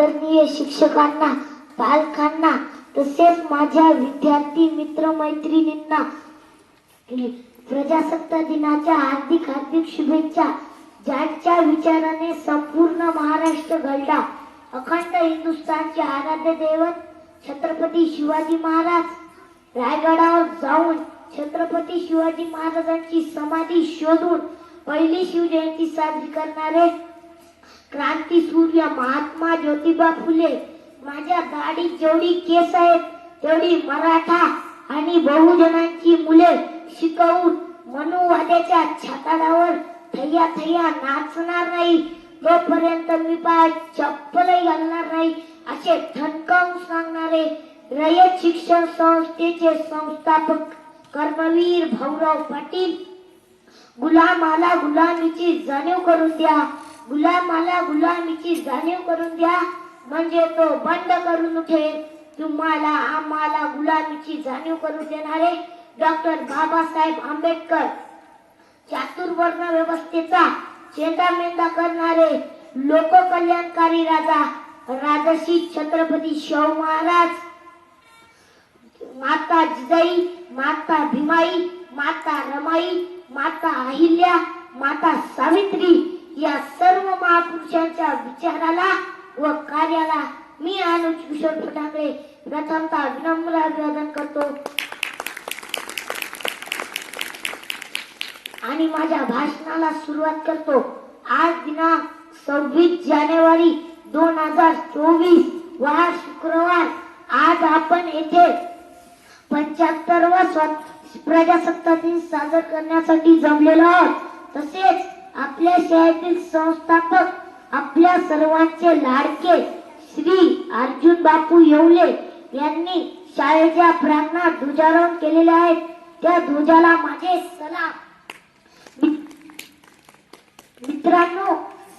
आदरणीय शिक्षकांना पालकांना तसेच माझ्या विद्यार्थी मित्र मैत्रिणींना प्रजासत्ताक दिनाच्या हार्दिक हार्दिक शुभेच्छा. ज्यांच्या विचाराने संपूर्ण महाराष्ट्र घडला. अखंड हिंदुस्थानचे आराध्य दैवत छत्रपती शिवाजी महाराज. रायगडावर जाऊन छत्रपती शिवाजी महाराजांची समाधी शोधून पहिली शिवजयंती साजरी करणारे क्रांती सूर्य महात्मा ज्योतिबा फुले माझ्या दाढी जेवढी केस आहेत तेवढी मराठा आणि बहुजनांची मुले शिकवून मनुवाद्याच्या छाताडावर थैया थैया नाचणार नाही. तोपर्यंत मी पाय चप्पलही घालणार नाही असे ठणकावून सांगणारे रयत शिक्षण संस्थेचे संस्थापक कर्मवीर भाऊराव पाटील गुलामाला गुलामीची जाणीव करून द्या. गुलामाला गुलामीची जाणीव करून द्या. म्हणजे तो बंद करून उठेल तुम्हाला आम्हाला गुलामीची जाणीव करून देणारे डॉक्टर बाबासाहेब आंबेडकर. चातुर्वर्ण व्यवस्थेचा चेंदामेंदा करणारे लोककल्याणकारी राजा राजर्षी छत्रपती शाहू महाराज. माता जिजाई माता भीमाई माता रमाई माता अहिल्या माता विचाराला व कार्याला मी अनुज किशोर फटाकडे प्रथमतः विनम्र अभिवादन करतो. आणि माझ्या भाषणाला सुरुवात करतो. आज दिनांक सव्वीस जानेवारी दोन हजार चोवीस वार शुक्रवार. आज आपण येथे पंच्याहत्तर व प्रजासत्ताक दिन साजर करण्यासाठी जमलेलो आहोत. तसेच आपल्या शाळेतील संस्थापक आपल्या सर्वांचे लाडके श्री अर्जुन बापू येवले यांनी शाळेच्या प्रांगणात ध्वजारोहण केलेले आहेत त्या ध्वजाला माझे सलाम. मित्रांनो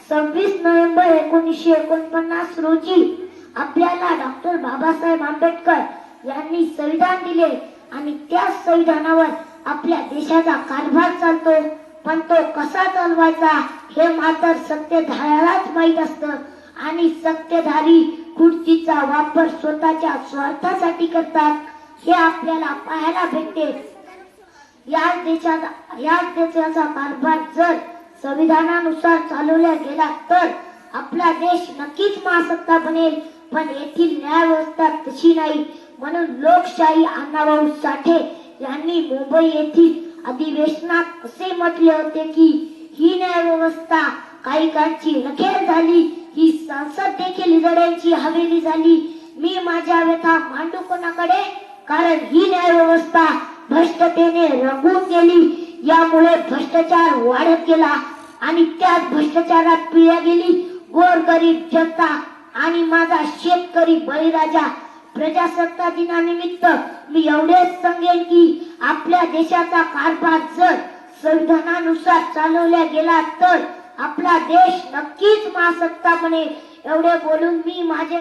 सव्वीस नोव्हेंबर एकोणीसशे एकोणपन्नास रोजी आपल्याला डॉक्टर बाबासाहेब आंबेडकर यांनी संविधान दिले आणि त्या संविधानावर आपल्या देशाचा कारभार चालतो. पण तो कसा चालवायचा हे मात्र सत्यधाऱ्यालाच माहीत असतं. आणि सत्यधारी खुर्चीचा वापर स्वतःच्या स्वार्थासाठी करतात हे आपल्याला पाहायला भेटते. याच देशाचा याच देशाचा कारभार जर संविधानानुसार चालवला गेला तर आपला देश नक्कीच महासत्ता बनेल. पण येथील न्याय व्यवस्था तशी नाही. म्हणून लोकशाही अण्णाभाऊ साठे यांनी मुंबई येथील अधिवेशनात असे म्हटले होते की ही न्याय व्यवस्था काही काळची झाली. ही संसद देखील लढ्यांची हवेली झाली. मी माझ्या व्यथा मांडू कोणाकडे? कारण ही न्याय व्यवस्था भ्रष्टतेने रंगून गेली. यामुळे भ्रष्टाचार वाढत गेला आणि त्याच भ्रष्टाचारात पिळ्या गेली. गोरगरीब जनता आणि माझा शेतकरी बळीराजा प्रजासत्ताक दिनानिमित्त मी एवढेच सांगेन की आपल्या देशाचा कारभार जर संविधानानुसार चालवला गेला तर आपला देश नक्कीच महासत्ता बने एवढे बोलून मी माझे